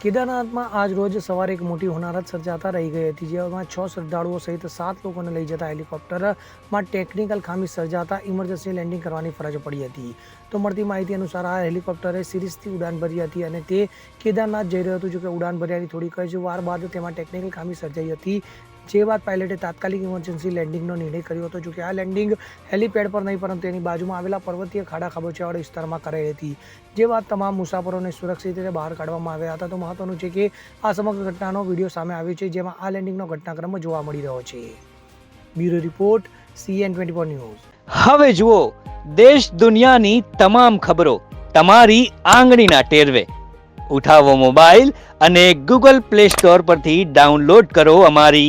કેદારનાથમાં આજ રોજ સવારે એક મોટી હોનારત સર્જાતા રહી ગઈ હતી, જેમાં છ શ્રદ્ધાળુઓ સહિત સાત લોકોને લઈ જતા હેલિકોપ્ટરમાં ટેકનિકલ ખામી સર્જાતા ઇમરજન્સી લેન્ડિંગ કરવાની ફરજ પડી હતી. તો મળતી માહિતી અનુસાર આ હેલિકોપ્ટરે સિરીઝથી ઉડાન ભરી હતી અને તે કેદારનાથ જઈ રહ્યું હતું, જોકે ઉડાન ભર્યાની થોડીક જ વાર બાદ તેમાં ટેકનિકલ ખામી સર્જાઈ હતી. જે બાદ પાયલટે તાત્કાલિક ઇમરજન્સી લેન્ડિંગનો નિર્ણય કર્યો હતો જોકે આ લેન્ડિંગ હેલીપેડ પર નહીં, પરંતુ તેની બાજુમાં આવેલા પર્વતીય ખાડા ખાબોચિયાવાળા વિસ્તારમાં કરાઈ હતી. જે બાદ તમામ મુસાફરોને સુરક્ષિત રીતે બહાર કાઢવામાં આવ્યા હતા, તો મહત્વનું છે કે આ સમગ્ર ઘટનાનો વીડિયો સામે આવ્યો છે, જેમાં આ લેન્ડિંગનો ઘટનાક્રમ જોવા મળી રહ્યો છે. Bureau report CN twenty four news. હવે જુઓ, દેશ દુનિયાની તમામ ખબરો તમારી આંગળીના ટેરવે. ઉઠાવો મોબાઈલ અને ગૂગલ પ્લે સ્ટોર પરથી ડાઉનલોડ કરો અમારી